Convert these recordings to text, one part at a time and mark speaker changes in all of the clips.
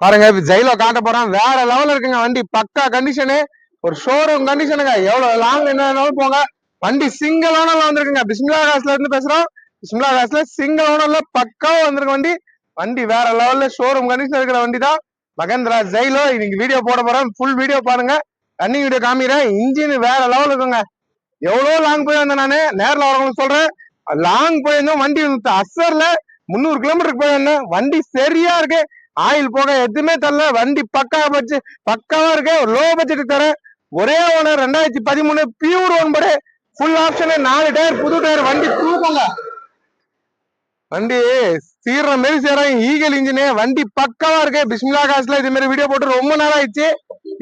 Speaker 1: பாருங்க இப்ப ஜெயில காட்ட போறோம் வேற லெவல்ல இருக்குங்க வண்டி. பக்கா கண்டிஷனு ஒரு ஷோரூம் கண்டிஷனுங்க எவ்வளவு லாங் என்ன போங்க. வண்டி சிங்கிள் ஓனர்ல வந்திருக்குங்க. பிஸ்மிலா காசுல இருந்து பேசுறோம். பிஸ்மிலா காசுல சிங்கிள் ஓனர்ல பக்காவும் வந்திருக்கு வண்டி. வண்டி வேற லெவல்ல ஷோரூம் கண்டிஷன் இருக்கிற வண்டி தான். மகேந்திரா ஜெயிலோ இன்னைக்கு வீடியோ போட போறேன். ஃபுல் வீடியோ பாருங்க. ரன்னிங் வீடியோ காமிக்கிறேன். இன்ஜின் வேற லெவல் இருக்குங்க. எவ்வளவு லாங் போய் வந்தேன் நானு? நேர்ல வரவங்களுக்கு சொல்றேன். லாங் போயிருந்தோம். வண்டி அசர்ல. முந்நூறு கிலோமீட்டருக்கு போய் வந்தேன் வண்டி சரியா இருக்கு. ஆயில் போக எதுவுமே தரல. வண்டி பக்கா பட்ஜெ பக்காவா இருக்கு. லோ பட்ஜெட் தரேன். ஒரே ஓனர் ரெண்டாயிரத்தி பதிமூணு பியூர் ஒன்பது ஃபுல் ஆப்ஷனு நாலு டயர் புது டயர் வண்டி தூக்கங்க. வண்டி சீர்ற மாரி சேரும் ஈகல் இன்ஜினு வண்டி பக்காவா இருக்கு. பிஸ்மிலா காசுல இது மாதிரி வீடியோ போட்டு ரொம்ப நாள் ஆயிடுச்சு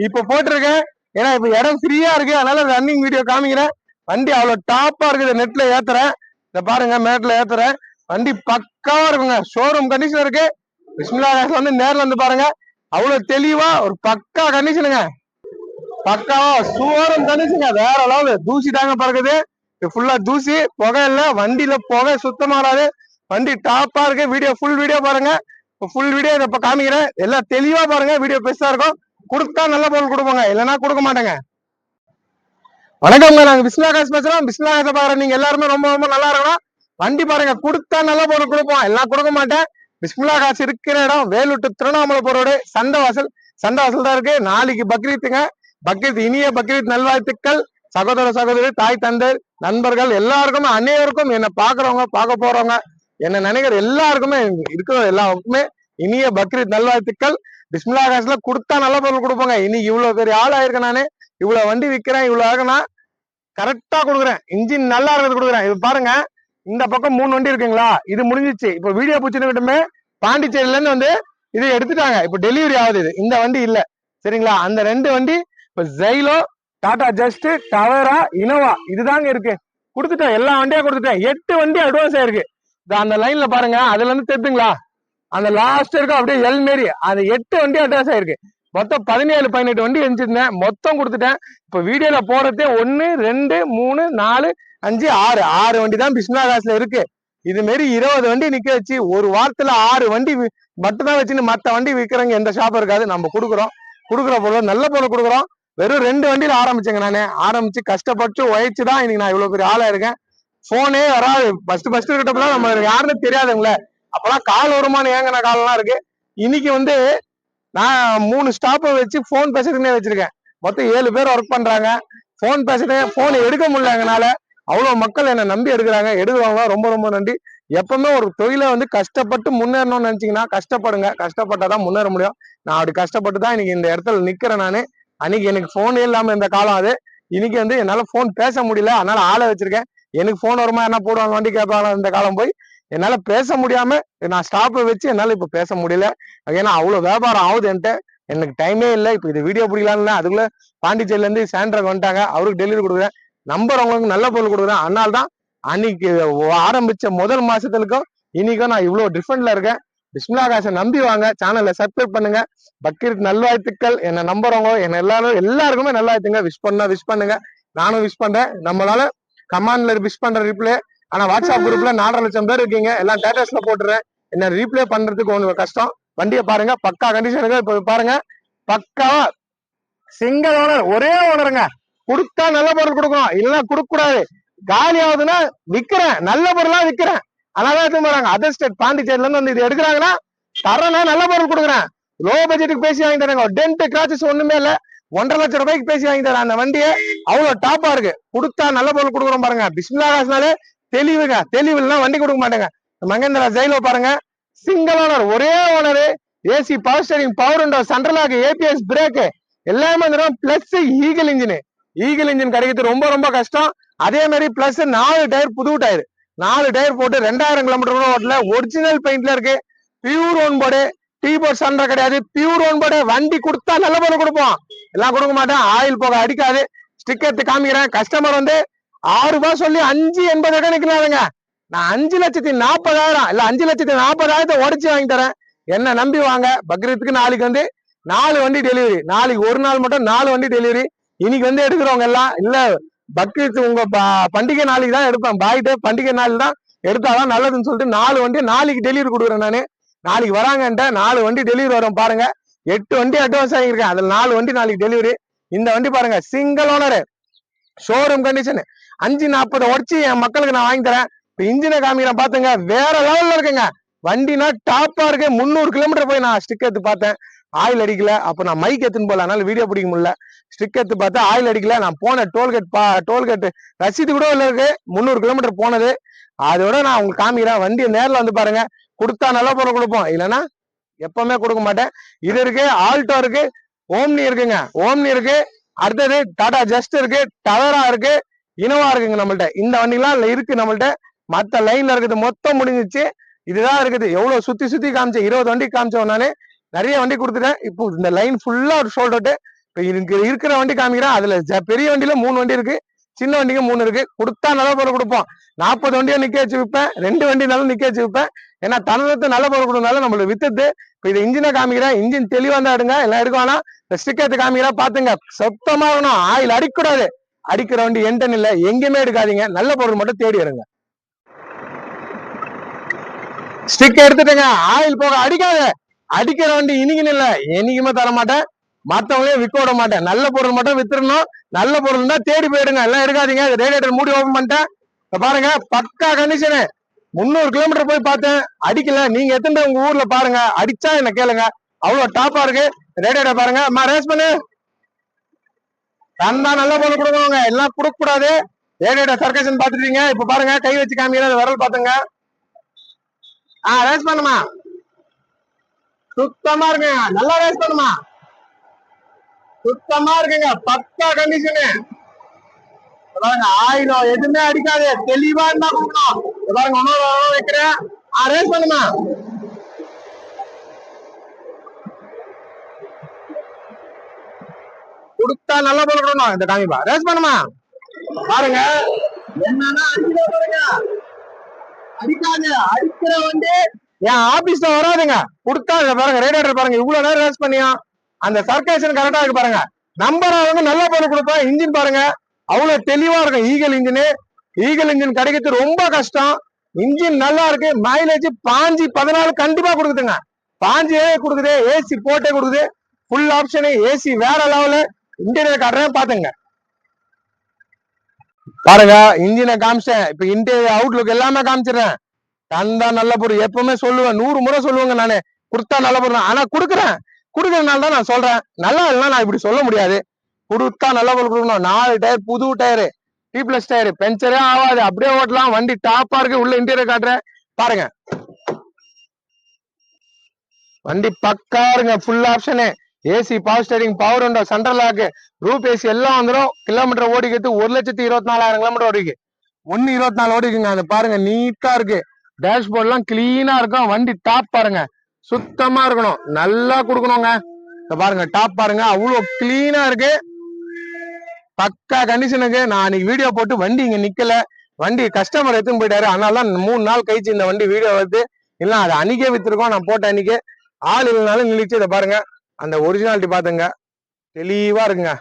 Speaker 1: இப்ப போட்டிருக்கேன். ஏன்னா இப்ப இடம் ஃப்ரீயா இருக்கு. அதனால ரன்னிங் வீடியோ காமிக்கிறேன். வண்டி அவ்வளவு டாப்பா இருக்குது. நெட்ல ஏத்துறேன். இத பாருங்க மேட்ல ஏத்துறேன். வண்டி பக்காவா இருக்குங்க. ஷோரூம் கண்டிஷன் இருக்கு. பிஸ்மில்லா காசுல வந்து நேரில் வந்து பாருங்க. அவ்வளவு தெளிவா ஒரு பக்கா கண்டிஷனுங்க பக்காவா ஷோரூம் கண்டிஷனுங்க வேற அளவு. தூசி தாங்க பறக்குது. இது ஃபுல்லா தூசி. புகை இல்ல. வண்டியில புகை சுத்தமா வராது. வண்டி டாப்பா இருக்கு. வீடியோ ஃபுல் வீடியோ பாருங்க. ஃபுல் வீடியோ இப்ப காமிக்கிறேன். எல்லாம் தெளிவா பாருங்க. வீடியோ பெருசா இருக்கும். கொடுத்தா நல்ல பொருள் கொடுப்போங்க. இல்லைன்னா கொடுக்க மாட்டேங்க. வணக்கம்ங்க. நாங்க பிஸ்மிலா காசு பேசுறோம். பிஸ்மிலா காசை பாக்குறோம் நீங்க எல்லாருமே ரொம்ப ரொம்ப நல்லா இருக்கணும். வண்டி பாருங்க. கொடுத்தா நல்ல பொருள் கொடுப்போம். எல்லாம் கொடுக்க மாட்டேன். பிஸ்மில்லா காசு இருக்கிற இடம் வேலூட்டு திருவண்ணாமலை போறோடு சந்தவாசல் சண்டவாசல் தான் இருக்கு. நாளைக்கு பக்ரீத்துங்க. பக்ரீத் இனிய பக்ரீத் நல்வாழ்த்துக்கள். சகோதர சகோதரி தாய் தந்தை நண்பர்கள் எல்லாருக்குமே அனைவருக்கும் என்ன பாக்குறவங்க பார்க்க போறவங்க என்ன நினைக்கிற எல்லாருக்குமே இருக்கிற எல்லாருக்குமே இனிய பக்ரீத் நல்வாழ்த்துக்கள். பிஸ்மில்லா காசுல கொடுத்தா நல்ல பொருள் கொடுப்போங்க. இன்னைக்கு இவ்வளவு பெரிய ஆள் ஆயிருக்கேன் நானு. இவ்வளவு வண்டி விற்கிறேன் இவ்வளவு ஆகுனா கரெக்டா கொடுக்குறேன். இன்ஜின் நல்லா இருக்கிறது கொடுக்குறேன். இது பாருங்க. இந்த பக்கம் மூணு வண்டி இருக்குங்களா? இது முடிஞ்சிச்சு. இப்போ வீடியோ பிடிச்சிருக்கட்டுமே பாண்டிச்சேரியில இருந்து வந்து இது எடுத்துட்டாங்க. இப்போ டெலிவரி ஆகுது இது. இந்த வண்டி இல்ல. சரிங்களா? அந்த ரெண்டு வண்டி இப்போ Xylo Tata just Tavera Innova இதுதாங்க இருக்கு. கொடுத்துட்டேன். எல்லா வண்டியா கொடுத்துட்டேன். எட்டு வண்டி அட்வான்ஸ் ஆயிருக்கு அந்த லைன்ல பாருங்க. அதுல இருந்து தெரிஞ்சுங்களா அந்த லாஸ்ட் இருக்கும் அப்படியே எல் மாரி அது எட்டு வண்டி அட்வான்ஸ் ஆயிருக்கு மொத்தம் பதினேழு பதினெட்டு வண்டி எரிஞ்சிருந்தேன். மொத்தம் கொடுத்துட்டேன். இப்ப வீடியோல போறதே ஒன்னு ரெண்டு மூணு நாலு அஞ்சு ஆறு. ஆறு வண்டி தான் பிஸ்மிலா காசுல இருக்கு. இது மாரி இருபது வண்டி நிக்க வச்சு ஒரு வாரத்துல ஆறு வண்டி மட்டும்தான் வச்சுன்னு மத்த வண்டி விற்கிறவங்க எந்த ஷாப்பும் இருக்காது. நம்ம கொடுக்குறோம். கொடுக்குற பொருள் நல்ல பொருள் கொடுக்குறோம். வெறும் ரெண்டு வண்டியில ஆரம்பிச்சேங்க நான். ஆரம்பிச்சு கஷ்டப்பட்டு உழைச்சு தான் இன்னைக்கு நான் இவ்வளவு பெரிய ஆளா இருக்கேன். போனே வராது. ஃபர்ஸ்ட் ஃபர்ஸ்ட் கிட்டப்பெல்லாம் நம்ம யாருன்னு தெரியாதுங்களே. அப்பெல்லாம் கால் வருமானம் ஏங்கின காலம்லாம் இருக்கு. இன்னைக்கு வந்து நான் மூணு ஸ்டாப்பை வச்சு ஃபோன் பேசுறதுனே வச்சிருக்கேன். மொத்தம் ஏழு பேர் ஒர்க் பண்றாங்க. ஃபோன் பேசுறேன் ஃபோன் எடுக்க முடியல அவ்வளோ மக்கள் என்னை நம்பி எடுக்கிறாங்க. எடுக்கிறவங்க ரொம்ப ரொம்ப நன்றி. எப்பவுமே ஒரு தொழிலை வந்து கஷ்டப்பட்டு முன்னேறணும்னு நினச்சிங்கன்னா கஷ்டப்படுங்க. கஷ்டப்பட்டாதான் முன்னேற முடியும். நான் அப்படி கஷ்டப்பட்டு தான் இன்னைக்கு இந்த இடத்துல நிற்கிறேன் நான். அன்னைக்கு எனக்கு ஃபோனே இல்லாமல் இந்த காலம் அது. இன்னைக்கு வந்து என்னால் ஃபோன் பேச முடியல. அதனால ஆளை வச்சிருக்கேன். எனக்கு ஃபோன் வருமா? என்ன போடுவாங்க? வண்டி கேட்பாங்க இந்த காலம் போய் என்னால பேச முடியாம நான் ஸ்டாப்பை வச்சு என்னால இப்ப பேச முடியல. ஏன்னா அவ்வளவு வியாபாரம் ஆகுது என்கிட்ட. எனக்கு டைமே இல்லை. இப்ப இது வீடியோ பிடிக்கலாம்னு அதுக்குள்ள பாண்டிச்சேரியில இருந்து சாண்ட்ரக் வந்துட்டாங்க. அவருக்கு டெலிவரி கொடுக்குறேன். நம்பர் அவங்களுக்கு நல்ல பொருள் கொடுக்குறேன். அதனால தான் அன்னைக்கு ஆரம்பிச்ச முதல் மாசத்துக்கும் இன்னைக்கும் நான் இவ்வளவு டிஃபரெண்ட்ல இருக்கேன். பிஸ்மிலா காசை நம்பி வாங்க. சேனலை சப்ஸ்கிரைப் பண்ணுங்க. பக்கீர் நல்வாழ்த்துக்கள். என்ன நம்புறவங்க என்ன எல்லாரும் எல்லாருக்குமே நல்வாழ்த்துங்க. விஷ் பண்ணா விஷ் பண்ணுங்க. நானும் விஷ் பண்றேன். நம்மளால கமாண்ட்ல விஷ் பண்ற ரிப்ளே ஆனா வாட்ஸ்அப் குரூப்ல நாலரை லட்சம் பேர் இருக்கீங்க. எல்லாம் ஸ்டேட்டஸ்ல போட்டுறேன். என்ன ரீப்ளே பண்றதுக்கு உங்களுக்கு கஷ்டம். வண்டியை பாருங்க. பக்கா கண்டிஷனுக்கு இப்ப பாருங்க. பக்காவா சிங்கிள் ஓனர் ஒரே ஓனருங்க கொடுத்தா நல்ல பொருள் கொடுக்கணும் இல்லைன்னா கொடுக்க கூடாது. காலி ஆகுதுன்னா விக்கிறேன். நல்ல பொருளா விக்கிறேன். அதனால எடுத்து போறாங்க. அதர் ஸ்டேட் பாண்டிச்சேரியில இருந்து வந்து இது எடுக்கிறாங்கன்னா தரேன்னா நல்ல பொருள் கொடுக்குறேன். லோ பட்ஜெட்டுக்கு பேசி வாங்கி தராங்க. டென்ட் கிராச்சஸ் ஒண்ணுமே இல்ல. ஒன்றரை லட்சம் ரூபாய்க்கு பேசி வாங்கி தரேன் அந்த வண்டியை. அவ்வளவு டாப்பா இருக்கு. கொடுத்தா நல்ல பொருள் கொடுக்குறோம் பாருங்க. பிஸ்மிலா காசுனாலே தெளிவுங்க. தெளிவு இல்லைன்னா வண்டி கொடுக்க மாட்டேங்க. மகேந்திரா ஜெயிலோ பாருங்க. சிங்கிள் ஓனர் ஒரே owner AC power steering power window central lock ABS brake எல்லாமே வந்துடும் plus eagle engine eagle engine கிடைக்கிறது ரொம்ப ரொம்ப கஷ்டம். அதே மாதிரி பிளஸ் நாலு டயர் புது டயர். நாலு டயர் போட்டு ரெண்டாயிரம் கிலோமீட்டர் கூட ஓட்டல. ஒரிஜினல் பெயிண்ட்ல இருக்கு. Pure one board T board சண்டை கிடையாது. பியூர் ஒன் போர்டு வண்டி கொடுத்தா நல்ல போல கொடுப்போம். எல்லாம் கொடுக்க மாட்டேன். ஆயில் போக அடிக்காது. ஸ்டிக்கர் காமிக்கிறேன். கஸ்டமர் வந்து ஆறு ரூபாய் சொல்லி அஞ்சு எண்பது நிக்கிறாருங்க நான் அஞ்சு லட்சத்தி நாற்பதாயிரம் இல்ல அஞ்சு லட்சத்தி நாற்பதாயிரத்தை உடச்சு வாங்கி தரேன். என்ன நம்பி வாங்க? பக்ரீத்துக்கு நாளைக்கு வந்து நாலு வண்டி டெலிவரி நாளைக்கு ஒரு நாள் மட்டும் நாலு வண்டி டெலிவரி இன்னைக்கு வந்து எடுக்கிறவங்க எல்லாம் இல்ல பக்ரீத் உங்க பண்டிகை நாளைக்கு தான் எடுப்பேன். பாய்ட்டு பண்டிகை நாள் தான் எடுத்தாதான் நல்லதுன்னு சொல்லிட்டு நாலு வண்டி நாளைக்கு டெலிவரி கொடுக்குறேன் நானு. நாளைக்கு வராங்கன்ட்ட நாலு வண்டி டெலிவரி வரும் பாருங்க. எட்டு வண்டி அட்வான்ஸ் ஆகியிருக்கேன் அதுல நாலு வண்டி நாளைக்கு டெலிவரி இந்த வண்டி பாருங்க சிங்கிள் ஓனர் ஷோரூம் கண்டிஷன் அஞ்சு நாற்பது உடச்சு என் மக்களுக்கு நான் வாங்கி தரேன் இப்ப இன்ஜினை காமிக்கிறேன் பாத்துங்க. வேற லெவல்ல இருக்குங்க. வண்டினா டாப்பா இருக்கு. முந்நூறு கிலோமீட்டர் போய் நான் ஸ்டிக் எடுத்து பார்த்தேன். ஆயில் அடிக்கல. அப்ப நான் மைக் எடுத்துன்னு போகல. அதனால வீடியோ பிடிக்க முடியல. ஸ்டிக் எடுத்து பார்த்தா ஆயில் அடிக்கல. நான் போன டோல்கேட் பா டோல்கேட் ரசீது கூட உள்ள இருக்கு. முந்நூறு கிலோமீட்டர் போனது. அதோட நான் உங்களுக்கு காமிக்கிறேன். வண்டியை நேர்ல வந்து பாருங்க. கொடுத்தா நல்ல பொருள் கொடுப்போம். இல்லைன்னா எப்பவுமே கொடுக்க மாட்டேன். இது இருக்கு. ஆல்டோ இருக்கு. ஓம்னி இருக்குங்க. ஓம்னி இருக்கு. அடுத்தது டாடா ஜஸ்ட் இருக்கு. டவரா இருக்கு. இனவா இருக்குங்க நம்மள்ட்ட. இந்த வண்டிலாம் இருக்கு நம்மள்ட்ட. மத்த லைன்ல இருக்குது மொத்தம் முடிஞ்சிச்சு. இதுதான் இருக்குது. எவ்வளவு சுத்தி சுத்தி காமிச்சேன். இருபது வண்டி காமிச்சோம் நிறைய வண்டி கொடுத்துட்டேன். இப்போ இந்த லைன் ஃபுல்லா ஒரு ஷோல்ட் அவுட்டு இப்போ இருக்கு இருக்கிற வண்டி காமிக்கிறேன். அதுல ஜ- பெரிய வண்டியில மூணு வண்டி இருக்கு. சின்ன வண்டிக்கு மூணு இருக்கு. கொடுத்தா நல்ல பொருள் கொடுப்போம். நாற்பது வண்டியை நிக்க வச்சு விற்பேன். ரெண்டு வண்டினாலும் நிக்க வச்சு விற்பேன். ஏன்னா தனத்தை நல்ல பொருள் கொடுனாலும் நம்மளுக்கு வித்துட்டு இப்போ இது இன்ஜினை காமிக்கிறேன். இன்ஜின் தெளிவாக தான் எடுங்க. எல்லாம் எடுக்க வேணாம். இந்த ஸ்டிக்கத்தை காமிக்கிறா பாத்துங்க. சுத்தமா இருக்கணும். ஆயில் அடிக்கக்கூடாது. அடிக்கிற வண்டி என்டன் இல்ல எங்கேயுமே எடுக்காதீங்க. நல்ல பொருள் மட்டும் தேடி எடுங்க. ஸ்டிக் எடுத்துட்டுங்க. ஆயில் போக அடிக்காத. அடிக்கிற வண்டி இன்னைக்குன்னு இல்ல. என்னைக்குமே தர மாட்டேன் மத்தவங்களையும் விற்க விட மாட்டேன். நல்ல பொருள் மட்டும் வித்துடணும். நல்ல பொருள் தான் தேடி போயிடுங்க எல்லாம் எடுக்காதீங்க. ரேடியேட்டர் மூடி ஓபன் பண்ணிட்டேன். இப்ப பாருங்க பக்கா கண்டிஷனு முந்நூறு கிலோமீட்டர் போய் பார்த்தேன். அடிக்கல. நீங்க எத்தனை உங்க ஊர்ல பாருங்க. அடிச்சா என்ன கேளுங்க. அவ்வளவு டாப்பா இருக்கு. ரேடியேட்டர் பாருங்க. அம்மா ரேஸ் பண்ணு. தந்தா நல்ல பொருள் கொடுக்கணுங்க எல்லாம் கொடுக்க கூடாது ரேடியேட்டர் சர்க்கசன் பாத்துட்டீங்க இப்ப பாருங்க கை வச்சு காமிக்கிற விரல் பாத்துங்க ஆஹ் ரேஸ் பண்ணுமா? சுத்தமா இருக்குங்க நல்லா ரேஸ் பண்ணுமா? சுத்தமா இருக்குங்க. பக்கா கண்டிஷனு பாருங்க ஆயிரம் எதுவுமே அடிக்காது. தெளிவா இருந்தா கொடுக்கணும் பாருங்க இன்னொரு வைக்கிறேன். ஆ ரேஸ் பண்ணுமா? கொடுத்தா நல்லா போல கொடுக்கணும் இந்த காமிப்பா ரேஸ் பண்ணுமா? பாருங்க. என்னன்னா அடிக்கிறா பாருங்க. அடிக்காது அடிக்கிற வண்டி என் ஆபீஸ்ல வராதுங்க. கொடுத்தா பாருங்க ரேடியேட்டர் பாருங்க இவ்வளவு நேரம் ரேஸ் பண்ணியா அந்த சர்க்கேஷன் கரெக்டா இருக்கு பாருங்க. நம்பர் வந்து நல்ல பொருள் கொடுப்பேன் இன்ஜின் பாருங்க. அவ்வளவு தெளிவா இருக்கும். ஈகல் இன்ஜின் ஈகல் இன்ஜின் கிடைக்கிறது ரொம்ப கஷ்டம். இன்ஜின் நல்லா இருக்கு. மைலேஜ் பாஞ்சு பதினாலு கண்டிப்பா கொடுக்குதுங்க. பாஞ்சு கொடுக்குது. ஏசி போட்டே கொடுக்குது. ஃபுல் ஆப்ஷனு ஏசி வேற லெவலு இன்டீரியர் காட்டுறேன் பாத்துங்க பாருங்க இன்ஜினை காமிச்சேன். இப்ப இன்டீரியர் அவுட்லுக் எல்லாமே காமிச்சிடுறேன். தந்தா நல்ல பொருள். எப்பவுமே சொல்லுவேன். நூறு முறை சொல்லுவேங்க நானு. கொடுத்தா நல்ல பொருள் ஆனா கொடுக்குறேன். கொடுக்கறதுனால தான் நான் சொல்றேன். நல்லா இல்லைன்னா நான் இப்படி சொல்ல முடியாது. கொடுத்தா நல்ல பொருள் கொடுக்கணும். நாலு டயர் புது டயரு. T plus tyre. பென்ச்சரே ஆகாது. அப்படியே ஓட்டலாம். வண்டி டாப்பா இருக்கு. உள்ள இன்டீரியர் காட்டுறேன். பாருங்க. வண்டி பக்கா இருங்க. Full option AC power steering power window central lock roof AC எல்லாம் வந்துடும் கிலோமீட்டர் ஓடிக்கிறது ஒரு லட்சத்தி இருபத்தி நாலாயிரம் கிலோமீட்டர் ஓடிக்கு. ஒன்னு இருபத்தி நாலு ஓடிக்குங்க. அது பாருங்க நீட்டா இருக்கு. டேஷ்போர்ட்லாம் கிளீனா இருக்கும். வண்டி டாப் பாருங்க. சுத்தமா இருக்கணும். நல்லா கொடுக்கணுங்க. இந்த பாருங்க டாப் பாருங்க. அவ்வளோ கிளீனா இருக்கு. பக்கா கண்டிஷனுக்கு நான் அன்னைக்கு வீடியோ போட்டு வண்டி இங்க நிக்கல. வண்டி கஸ்டமர் எடுத்துன்னு போயிட்டாரு. அதனால தான் மூணு நாள் கழிச்சு இந்த வண்டி வீடியோ வருது. இல்லை அதை அன்னைக்கே வித்துருக்கோம். நான் போட்ட அன்னைக்கு. ஆள் இல்லைனாலும் நிலிச்சு இதை பாருங்க. அந்த ஒரிஜினாலிட்டி பார்த்துங்க தெளிவாக இருக்குங்க.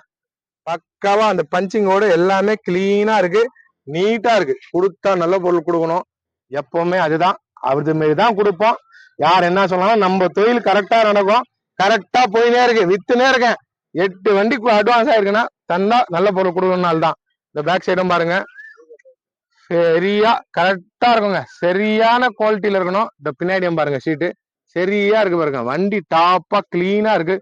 Speaker 1: பக்காவாக அந்த பஞ்சிங்கோடு எல்லாமே கிளீனாக இருக்குது நீட்டாக இருக்குது கொடுத்தா நல்ல பொருள் கொடுக்கணும். எப்போவுமே அதுதான். அது மாரி தான் கொடுப்போம். யார் என்ன சொன்னாலும் நம்ம தொழில் கரெக்டாக நடக்கும். கரெக்டாக போயினே இருக்கு. வித்துனே இருக்கேன். எட்டு வண்டிக்கு அட்வான்ஸ் ஆயிருக்குன்னா தந்தா நல்ல பொருள் கொடுக்கணும்னால தான். இந்த பேக் சைடும் பாருங்க. சரியா கரெக்டா இருக்குங்க. சரியான குவாலிட்டியில இருக்கணும். இந்த பின்னாடியும் பாருங்க சீட்டு சரியா இருக்கு பாருங்க. வண்டி டாப்பா கிளீனா இருக்கு.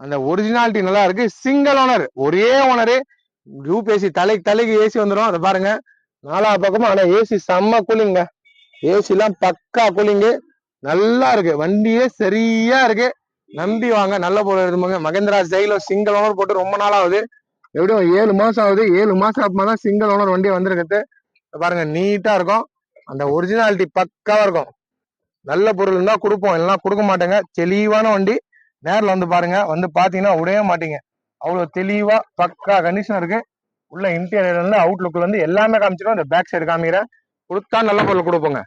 Speaker 1: அந்த ஒரிஜினாலிட்டி நல்லா இருக்கு. சிங்கிள் ஓனர் ஒரே ஓனரு டூப் ஏசி தலைக்கு தலைக்கு ஏசி வந்துடும் அதை பாருங்க. நாலா பக்கமும் ஆனா ஏசி செம்ம கூலிங்க ஏசி எல்லாம் பக்கா கூலிங்கு நல்லா இருக்கு. வண்டியே சரியா இருக்கு. நம்பி வாங்க. நல்ல பொருள் எடுத்துங்க மகேந்திரா ஜெயிலோ சிங்கிள் ஓனர் போட்டு ரொம்ப நாள் ஆகுது எப்படியும் ஏழு மாசம் ஆகுது. ஏழு மாசம் அப்புறமா தான் சிங்கிள் ஓனர் வண்டி வந்திருக்குது. பாருங்க நீட்டா இருக்கும். அந்த ஒரிஜினாலிட்டி பக்காவா இருக்கும். நல்ல பொருள் இருந்தால் கொடுப்போம். இல்லைனா கொடுக்க மாட்டேங்க. தெளிவான வண்டி. நேரில் வந்து பாருங்க. வந்து பார்த்தீங்கன்னா விடவே மாட்டீங்க. அவ்வளோ தெளிவாக பக்கா கண்டிஷன் இருக்கு. உள்ள இன்டீரியர்ல இருந்து அவுட்லுக்ல இருந்து எல்லாமே காமிச்சிடும். இந்த பேக் சைடு காமிக்கிறேன். கொடுத்தா நல்ல பொருள் கொடுப்போங்க.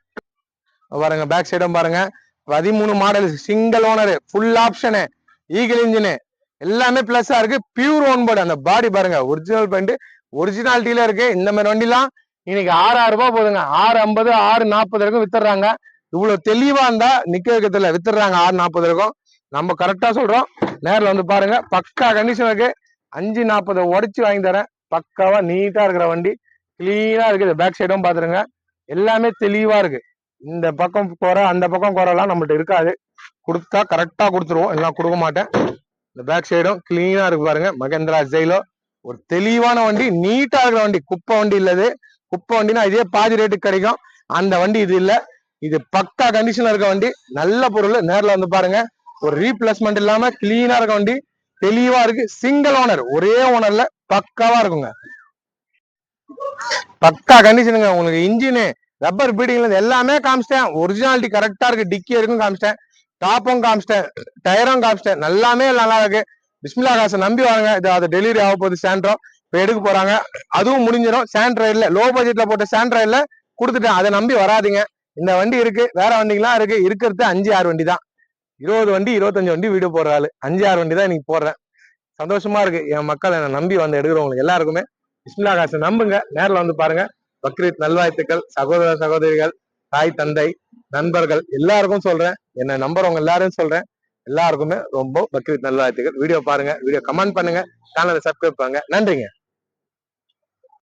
Speaker 1: பாருங்க பேக் சைடும் பாருங்க. பதிமூணு model single owner full option eagle engine எல்லாமே பிளஸ்ஸா இருக்கு. பியூர் ஓன் போர்டு அந்த பாடி பாருங்க ஒரிஜினல் பெயிண்ட் ஒரிஜினாலிட்டியில இருக்கு. இந்த மாதிரி வண்டிலாம் இன்னைக்கு ஆறாயிரம் ரூபாய் போதுங்க ஆறு ஐம்பது ஆறு நாற்பது வரைக்கும் வித்துறாங்க இவ்வளவு தெளிவா இருந்தா நிக்க வைக்கிறதுல வித்துறாங்க ஆறு நாற்பது இருக்கும். நம்ம கரெக்டா சொல்றோம். நேர்ல வந்து பாருங்க. பக்கா கண்டிஷன் இருக்கு. அஞ்சு நாற்பதை உடச்சி வாங்கி தரேன். பக்காவா நீட்டா இருக்கிற வண்டி. கிளீனா இருக்குது பேக் சைடும் பாத்துருங்க. எல்லாமே தெளிவா இருக்கு. இந்த பக்கம் குறை அந்த பக்கம் குறைலாம் நம்மள்ட்ட இருக்காது. கொடுத்தா கரெக்டா கொடுத்துருவோம். எல்லாம் கொடுக்க மாட்டேன். இந்த பேக் சைடும் கிளீனா இருக்கு பாருங்க. மகேந்திரா ஜெயிலோ ஒரு தெளிவான வண்டி நீட்டா இருக்கிற வண்டி. குப்பை வண்டி இல்லது குப்பை வண்டினா இதே பாதி ரேட்டுக்கு கிடைக்கும். அந்த வண்டி இது இல்லை. இது பக்கா கண்டிஷன்ல இருக்க வண்டி நல்ல பொருள். நேர்ல வந்து பாருங்க. ஒரு ரீப்ளேஸ்மெண்ட் இல்லாம கிளீனா இருக்க வண்டி. தெளிவா இருக்கு. சிங்கிள் ஓனர் ஒரே ஓனர்ல பக்காவா இருக்குங்க. பக்கா கண்டிஷனுங்க உங்களுக்கு இன்ஜினு ரப்பர் பீடிங்ல எல்லாமே காமிச்சிட்டேன். ஒரிஜினாலிட்டி கரெக்டா இருக்கு. டிக்கி இருக்கும் காமிச்சிட்டேன். டாப்பும் காமிச்சிட்டேன். டயரும் காமிச்சிட்டேன். எல்லாமே நல்லா இருக்கு. பிஸ்மிலா காசை நம்பி வாங்க. இது அது டெலிவரி ஆக போகுது. சாண்ட்ரோ இப்போ எடுக்க போறாங்க. அதுவும் முடிஞ்சிடும். சாண்ட்ராய்ட்ல லோ பட்ஜெட்ல போட்ட சாண்ட்ராய்ட்ல கொடுத்துட்டேன். அதை நம்பி வராதிங்க. இந்த வண்டி இருக்கு வேற வண்டிங்களாம் இருக்கு. இருக்கிறது அஞ்சு ஆறு வண்டி தான். இருபது வண்டி இருபத்தஞ்சு வண்டி வீடியோ போடுற ஆளு. அஞ்சு ஆறு வண்டி தான் இன்னைக்கு போடுறேன். சந்தோஷமா இருக்கு. என் மக்கள் என்னை நம்பி வந்து எடுக்கிறவங்களுக்கு எல்லாருக்குமே. பிஸ்மிலா காசை நம்புங்க. நேரில் வந்து பாருங்க. பக்ரீத் நல்வாழ்த்துக்கள் சகோதர சகோதரிகள் தாய் தந்தை நண்பர்கள் எல்லாருக்கும் சொல்றேன். என்னை நம்புறவங்க எல்லாரும் சொல்றேன். எல்லாருக்குமே ரொம்ப பக்ரீத் நல்வாழ்த்துக்கள். வீடியோ பாருங்க. வீடியோ கமெண்ட் பண்ணுங்க. சேனலை சப்ஸ்கிரைப் பண்ணுங்க. நன்றிங்க.